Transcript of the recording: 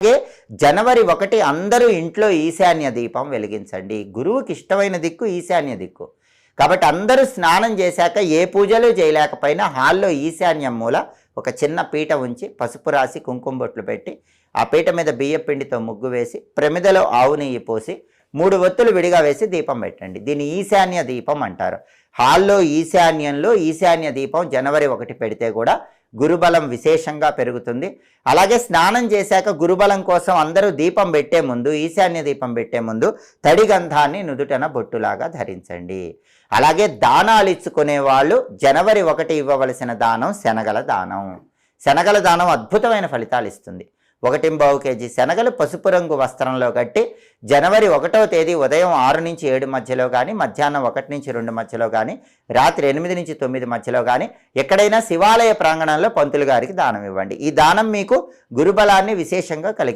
అలాగే జనవరి ఒకటి అందరూ ఇంట్లో ఈశాన్య దీపం వెలిగించండి. గురువుకి ఇష్టమైన దిక్కు ఈశాన్య దిక్కు. కాబట్టి అందరూ స్నానం చేశాక ఏ పూజలు చేయలేకపోయినా హాల్లో ఈశాన్యం మూల ఒక చిన్న పీట ఉంచి పసుపు రాసి కుంకుమ బొట్లు పెట్టి ఆ పీట మీద బియ్య పిండితో ముగ్గు వేసి ప్రమిదలో ఆవు నెయ్యి పోసి మూడు ఒత్తులు విడిగా వేసి దీపం పెట్టండి. దీన్ని ఈశాన్య దీపం అంటారు. హాల్లో ఈశాన్యంలో ఈశాన్య దీపం జనవరి ఒకటి పెడితే కూడా గురుబలం విశేషంగా పెరుగుతుంది. అలాగే స్నానం చేశాక గురుబలం కోసం అందరూ దీపం పెట్టే ముందు ఈశాన్య దీపం పెట్టే ముందు తడి గంధాన్ని నుదుటన బొట్టులాగా ధరించండి. అలాగే దానాలు ఇచ్చుకునే వాళ్ళు జనవరి ఒకటి ఇవ్వవలసిన దానం శనగల దానం. శనగల దానం అద్భుతమైన ఫలితాలు ఇస్తుంది. ఒకటింబావు కేజీ శనగలు పసుపు రంగు వస్త్రంలో కట్టి జనవరి ఒకటవ తేదీ ఉదయం ఆరు నుంచి ఏడు మధ్యలో కానీ మధ్యాహ్నం ఒకటి నుంచి రెండు మధ్యలో కానీ రాత్రి ఎనిమిది నుంచి తొమ్మిది మధ్యలో కానీ ఎక్కడైనా శివాలయ ప్రాంగణంలో పంతులు గారికి దానం ఇవ్వండి. ఈ దానం మీకు గురుబలాన్ని విశేషంగా కలిగి